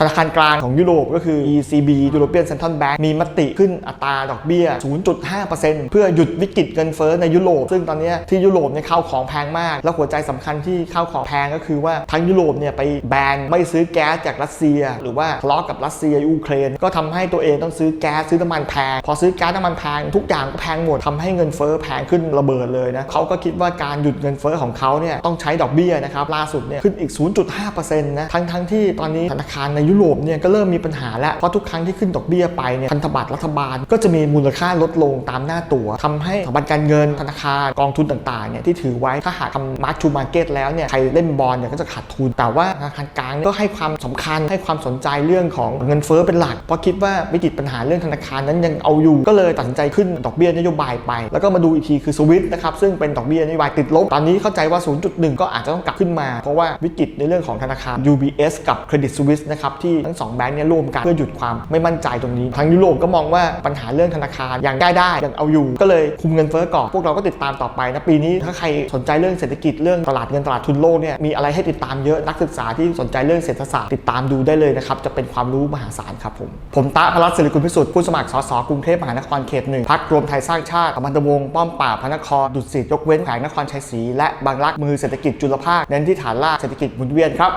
ธนาคารกลางของยุโรปก็คือ ECB European Central Bank มีมติขึ้นอัตราดอกเบี้ย 0.5%เพื่อหยุดวิกฤตเงินเฟ้อในยุโรป ซึ่งตอนนี้ที่ยุโรปเนี่ยข้าวของแพงมาก แล้วหัวใจสำคัญที่ข้าวของแพงก็คือว่าทั้งยุโรปเนี่ยไปแบนไม่ซื้อแก๊สจากรัสเซีย หรือว่าทะเลาะกับรัสเซียยูเครน ก็ทำให้ตัวเองต้องซื้อแก๊สซื้อน้ำมันแพง พอซื้อแก๊สน้ำมันแพงทุกอย่างก็แพงหมดทำให้เงินเฟ้อแพงขึ้นระเบิดเลยนะเขาก็คิดว่าการหยุดเงินเฟ้อของเขาเนี่ยต้องใช้ดอกเบี้ยนะครับล่าสุดเนี่ยขึ้นอีก 0.5%นะทั้งๆที่ตอนนี้ธนาคารในยุโรปเนี่ยก็เริ่มมีปัญหาแล้ว เพราะทุกครั้งที่ขึ้นดอกเบี้ยไปเนี่ยพันธบัตรรัฐบาลก็จะมีมูลค่าลดลงตามหน้าตัวทำให้สถาบันการเงินธนาคารกองทุนต่างๆเนี่ยที่ถือไว้ถ้าหากทำมาร์ to market แล้วเนี่ยใครเล่นบอลเนี่ยก็จะขาดทุน แต่ว่าธนาคารกลางก็ให้ความสำคัญให้ความสนใจเรื่องของเงินเฟ้อเป็นหลักเพราะคิดว่าวิกฤตปัญหาเรื่องธนาคารนั้นยังเอาอยู่ ก็เลยตัดสินใจขึ้นดอกเบี้ยนโยบายไป แล้วก็มาดูอีกทีคือสวิตนะครับซึ่งเป็นดอกเบี้ยนโยบายติดลบตอนนี้เข้าใจว่า 0.1 ก็อาจจะต้องกลับขึ้นมา เพราะว่าวิกฤตในเรื่องของธนาคาร UBS กับ Credit Suisse นะครับที่ทั้งสองแบงก์เนี่ยร่วมกันเพื่อหยุดความไม่มั่นใจตรงนี้ทางยุโรปก็มองว่าปัญหาเรื่องธนาคารยังได้ได้ยังเอาอยู่ ก็เลยคุมเงินเฟ้อก่อนพวกเราก็ติดตามต่อไปนะปีนี้ถ้าใครสนใจเรื่องเศรษฐกิจเรื่องตลาดเงินตลาดทุนโลกเนี่ยมีอะไรให้ติดตามเยอะนักศึกษาที่สนใจเรื่องเศรษฐศาสตร์ติดตามดูได้เลยนะครับจะเป็นความรู้มหาศาลครับผมผมตะพลัสศิริกุลพิสุทธิ์ผู้สมัครสสกรุงเทพมหานครเขตหนึ่งพักรวมไทยสร้างชาติอมรวงป้อมปราพระนครดุสิตยกเว้นแขวงนครชัยศรีและบางรักมือเศรษฐกิจจุลภาคเน้นที่ฐานรากเศรษฐกิจหมุนเวียนครับ